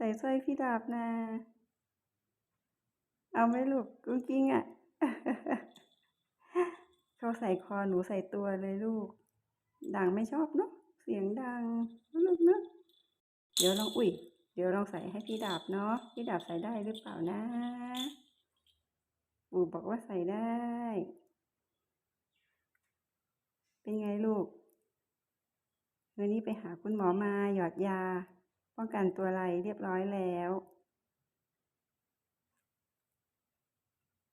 ใส่สร้อยพี่ดาบนะ เอาไหมลูกกุ้งกิ้งอะ เขาใส่คอหนูใส่ตัวเลยลูก ดังไม่ชอบเนาะ เสียงดังลูกเนาะ เดี๋ยวลองอุ้ย เดี๋ยวลองใส่ให้พี่ดาบเนาะ พี่ดาบใส่ได้หรือเปล่านะ ปู่บอกว่าใส่ได้ เป็นไงลูกวันนี้ไปหาคุณหมอมาหยอดยา ป้องกันตัวไรเรียบร้อยแล้ว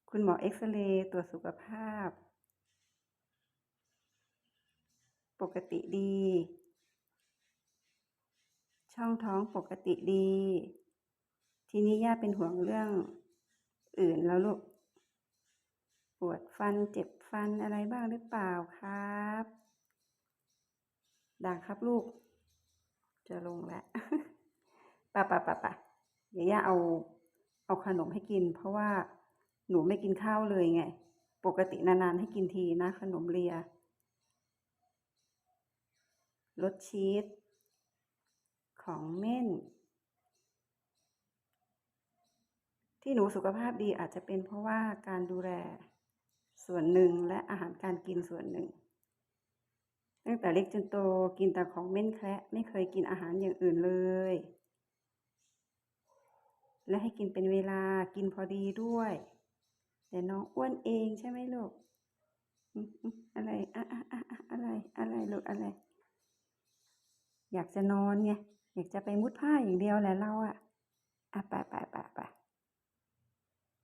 คุณหมอเอ็กซเรย์ตรวจสุขภาพ ปกติดี ช่องท้องปกติดี ทีนี้ย่าเป็นห่วงเรื่องอื่นแล้วลูก ปวดฟันเจ็บฟันอะไรบ้างหรือเปล่าครับดังครับลูก จะลงแล้วปะปะปะปะเดี๋ยวย่าเอาเอาขนมให้กิน เพราะว่าหนูไม่กินข้าวเลยไง ปกตินานๆให้กินทีนะ ขนมเลียรสชีสของเม่น ที่หนูสุขภาพดีอาจจะเป็นเพราะว่าการดูแลส่วนหนึ่งและอาหารการกินส่วนหนึ่ง ตั้งแต่เล็กจนโตกินแต่ของเม่นแคระไม่เคยกินอาหารอย่างอื่นเลย และให้กินเป็นเวลากินพอดีด้วย แต่น้องอ้วนเองใช่ไหมลูกอะไรอะอะอะอะอะไรอะไรลูกอะไร อยากจะนอนไงอยากจะไปมุดผ้าอย่างเดียวแหละเราอะอะไปไปไปไป